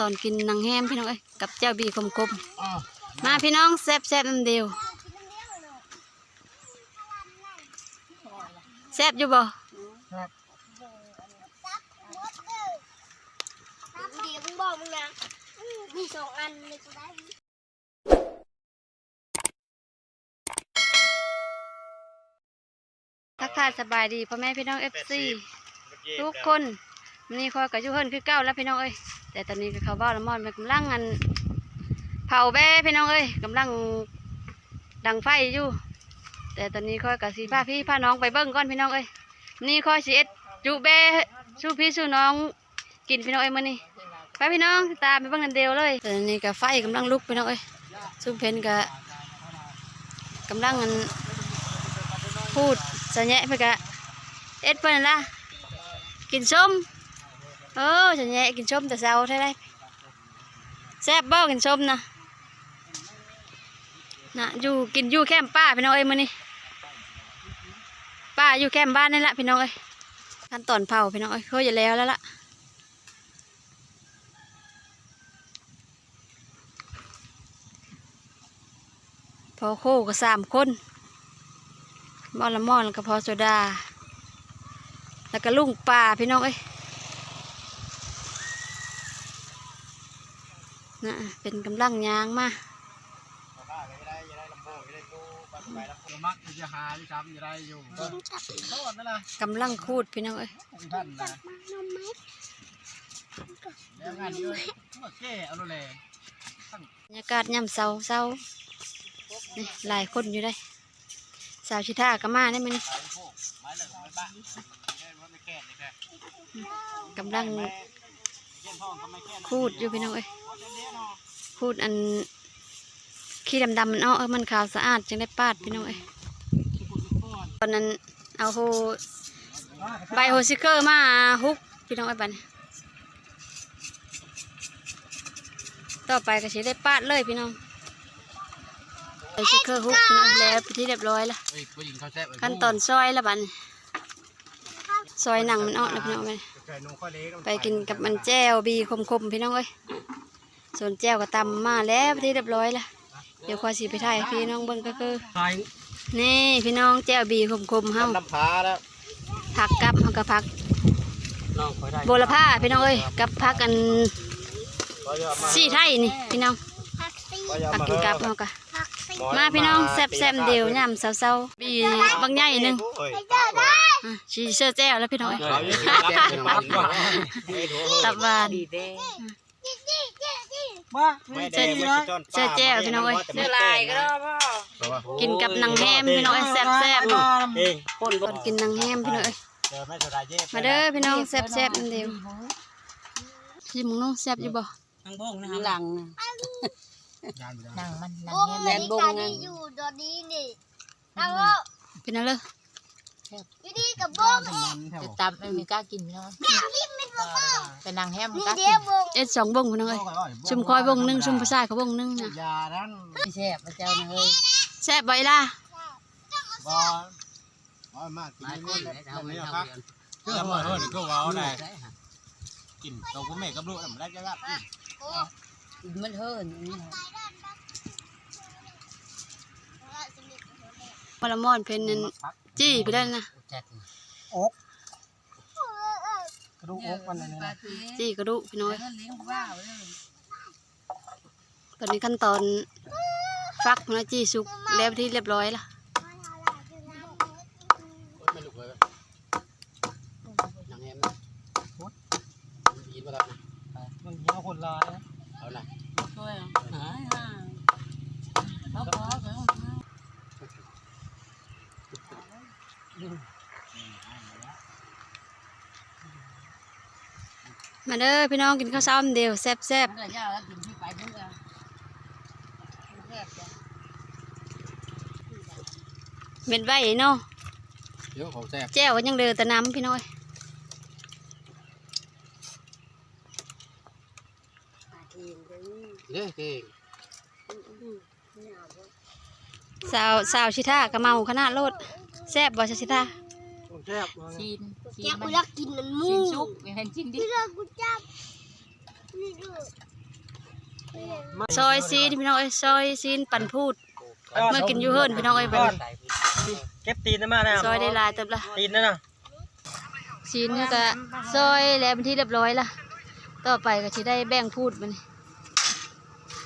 ตอนกินหนังแฮมพี่น้องเอ้ยกับเจ้าบีคมคมอ้าวๆมาพี่น้องแซ่บแซ่บน้ำเดียวแซ่บอยู่บ่ครับเดี๋ยวมึงบอกมึงนะอืมมีสองอันเลยกูได้ทักทายสบายดีพ่อแม่พี่น้องเอฟซีทุกคนวั นนี้คอยกับยุเฮินคือเก้าแล้วพี่น้องเอ้ยแต่ตอนนี้เขาบ้าละมอนมันกำลังอันเผาแบ่พี่น้องเอ้ยกำลังดังไฟอยู่ แต่ตอนนี้คอยกับสีผ้าพี่ผ้าน้องไปเบิ้งก่อนพี่น้องเอ้ยนี่คอยสีเอ็ดจุแบ่สู้พี่สู้น้องกินพี่น้องเอ้ยมื้อนี้ไปพี่น้องตามไปเบิ้งกันเดียวเลยตอนนี้ก็ไฟกำลังลุกพี่น้องเอ้ยซุ่มเพนก็กำลังอันพูดสะแหนะไปกะเอ็ดเพิ่นนั่นล่ะกินส้ม เออสะแหนะกินส้มแต่เช้าใช่ได้แซ่บบ่กินส้มนะนะอยู่กินอยู่แคมป้าพี่น้องเอ้ยมื้อนี้ป้าอยู่แคมบ้านนี่แหละพี่น้องเอ้ยขั้นตอนเผาพี่น้องเอ้ยเขาจะแล้วแล้วล่ะพอโคก็สามคนมอละมอนกับพอโซดา แล้วก็ลุงป่าพี่น้องเอ้ย น่ะเป็นกำลังยางมามักจะหาที่ซ้ำจะได้อยู่โทษนั่นแหละกำลังคูดพี่น้องเอ้ยท่านนะมานมไหมแล้วงานนี้มาแก้เอาเลยบรรยากาศย่ำเศร้าเศร้านี่หลายคนอยู่ได้ สาวชิท่าก็มาได้มันไม้เหลืองไม้บ้าไม่แก้เลยแค่กำลังเยี่ยมพ่อทำไมแก้คูดอยู่พี่น้องเอ้ย คูดอันขี้ดำๆมันเอาเออมันขาวสะอาดจึงได้ปาดพี่น้องเอ้ยตอนนั้นเอาโฮใบโฮซิเกอร์มาฮุกพี่น้องเอ้ยบัดนต่อไปก็สิได้ปาดเลยพี่น้องใบซิเกอร์ฮุกพี่น้องแล้วไปนที่เรียบร้อยละเฮ้ยผู้หญิงเขาแซ่บขั้นตอนซอยละบัดนซอยหนังมันออกแล้วพี่น้องเอ้ยไก่นุ่งข้อเล็กไปกินกับมันแจ้วบีคมๆพี่น้องเอ้ย ส่วนแจ้วก็ตำมาแล้วไปนที่เรียบร้อยละเดี๋ยวควายสีไปถ่ายให้พี่น้องเบิ่งก็คือไก่นี่พี่น้องแจ้วบีคมๆเฮาน้ำผาแล้วผักกับเฮากับผักน้องคอยได้โบระพาพี่น้องเอ้ยกับผักอันก็จะมาซี่ไทยนี่พี่น้องผักซีก็จะผักมากินกับเฮากะผักซีมาพี่น้องแซ่บๆเดียวยำเซาๆบีบางใหญ่หนึงไปเจอได้อะชีเสื้อแจ้วแล้วพี่น้องเอ้ยเขาอยู่ที่แก้เป็นมันว่ะตับหวานจี้จี้จี้ มาเสื้อเสื้อแจ้วพี่น้องเอ้ยเสื้อลายก็ได้กินกับหนังแฮมพี่น้องเอ้ยแซ่บๆเองคนก่อนกินหนังแฮมพี่น้องเอ้ยเจอแม่โซดาเย็บมาเด้อพี่น้องแซ่บแซ่บๆนั่นเดียวชิมมึงน้องแซ่บอยู่บ่นางบงนะคะหลังนะยานอยู่นางมันนางวงแม่นาแม่ฬิบงกานั่ที่นอยู่ตอนนี้นี่แล้วก็เป็นอะไร อยู่ดีกับวงจะตำไม่มีกล้ากินเนาะนี่ไม่รู้เปล่าเป็นนางแฮมนี่กล้าเดี๋กิยวนวงเอ็ดสองวงพี่น้องเอ้ยชุมคอยวงหนึงชุมผู้ชายเขาวงหนึงนะยานั้นไม่แซ่บพระเจ้านะเฮ้ยแซ่บบ่อยล่ะบอลบอลมากกินนี่เอาไม่เอาครับเรื่องมันเฮ้ยก็ว้าวเลยกินตัวกูแม่กับลูกมันได้จะรับมันเฮิร์นนี่มอละมอนเพิ่นนั่นจี้ไปได้นะ จัดอกกระดูกอกมันนี่นะจี้กระดูกพี่น้อยเลี้ยงว้าวเลยตอนนี้ขั้นตอนฟักนะจี้สุกแล้วที่เรียบร้อยละไม่ลุกเลยยังแฮมนะยินมาแล้วนะมันเยอะคนละนะเอาละช่วยหายห่าเขาขอเขา มาเด้อพี่น้องกินข้าวเช้าอันเดียวแซ่บแซ่บเมื่อเจ้าแล้วกินที่ไปเพื่อเม็ดไว้เนาะเยอะของแซ่บแจ้วก็ยังเดือแต่น้ำพี่น้อยเด้อเก่งสาวสาวชิท่าก็เมาขนาดโลดแซ่บบ่ชิท่าแซ่บชีน ชีแกนกูรักกินมันมูชีนชุกเห็นชิ้นดิที่เรากูจับนี่ดูนี่เลยซอยซีนพี่น้องเอ้ยซอยซีนปั่นพูดเมื่อกินอยู่เฮิรนพี่น้องเอ้ยบัดนี้เก็บตีนมานะซอยได้หลายเติบละ ตีนนั่นน่ะซีนนี่ก็ซอยแล้วเป็นที่เรียบร้อยละต่อไปก็สิได้แบ่งพูดมัน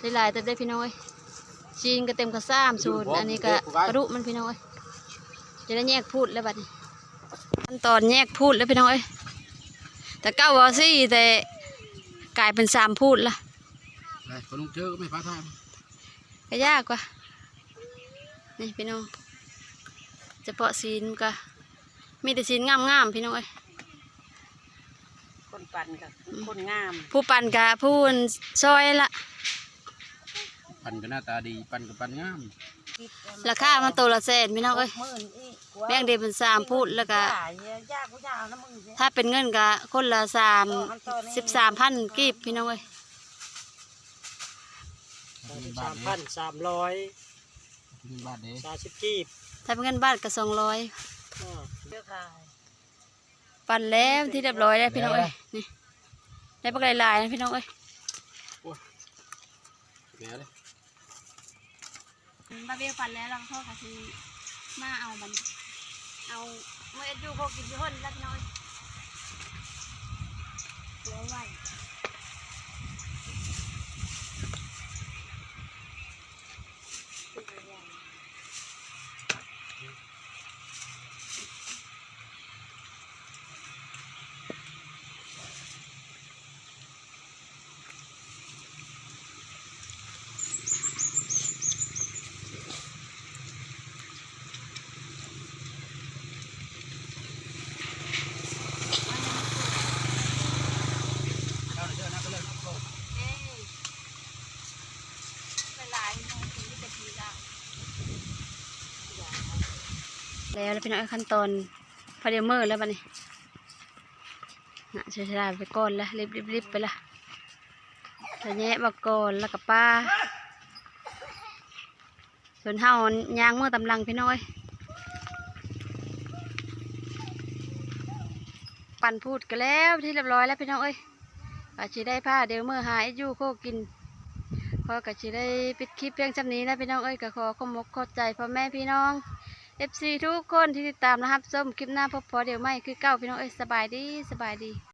ได้หลายเติบได้พี่น้องเอ้ยซีนก็เต็มกระซ้ำสูตรอันนี้ก็กระดุมันพี่น้องเอ้ยจะได้แยกพูดแล้วบัดนี้ ขั้นตอนแยกพูดแล้วพี่น้องเอ้ยแต่เก้าวอซี่แต่กลายเป็นสามพูดละคนลุงเจอก็ไม่ฟ้าทางก็ยากกว่านี่พี่น้องเฉพาะซีนก็มีแต่ซีนงามๆพี่น้องเอ้ยคนปั่นกับคนงาม ผู้ปั่นกะผู้ซอยละปันก็หน้าตาดีปันก็ปันงาม ราคามันตัวละแสนพี่น้องเอ้ยหมื่นอีกแบ่งเดีเป็นสามพูดแล้วก็ยากกูยากนะมึงสิถ้าเป็นเงินก็คนละสามสิบสามพันกีบพี่น้องเอ้ยสามพันสามร้อยมีบาทเด้สามสิบกีบถ้าเป็นเงินบาทก็สองร้อยอ่าเลือกขายปั่นแล้วที่เรียบร้อยแล้วพี่น้องเอ้ยนี่ได้ปักหลายๆนะพี่น้องเอ้ยแม่เลย บาเบียปั่นแล้วเราเข้ากับทีมาเอามัน เอาเมื่อดูโคกินที่ห้นแล้วน้อยเอ้ยเหว แล้วแล้วพี่น้องขั้นตอนพอดีเมอร์แล้วบัดนี้นะใช้ชาไปก่อนละรีบรีบรีบไปละจะแยะมาก่อนแล้วกับป้าส่วนเฮายางเมื่อตำลังพี่น้อย ปั่นพูดกันแล้วที่เรียบร้อยแล้วพี่น้องเอ้ยอาจจะได้ผ้าเดี๋ยวเมื่อหาไอ้ยู่โคกินพอก็จะได้ปิดคลิปเพียงจำนี้นะพี่น้องเอ้ยก็ขอขอมกขอใจพ่อแม่พี่น้อง FC ทุกคนที่ติดตามนะครับส้มคลิปหน้าพบพอเดี๋ยวไม่คือเก้าพี่น้องเอ้ยสบายดีสบายดี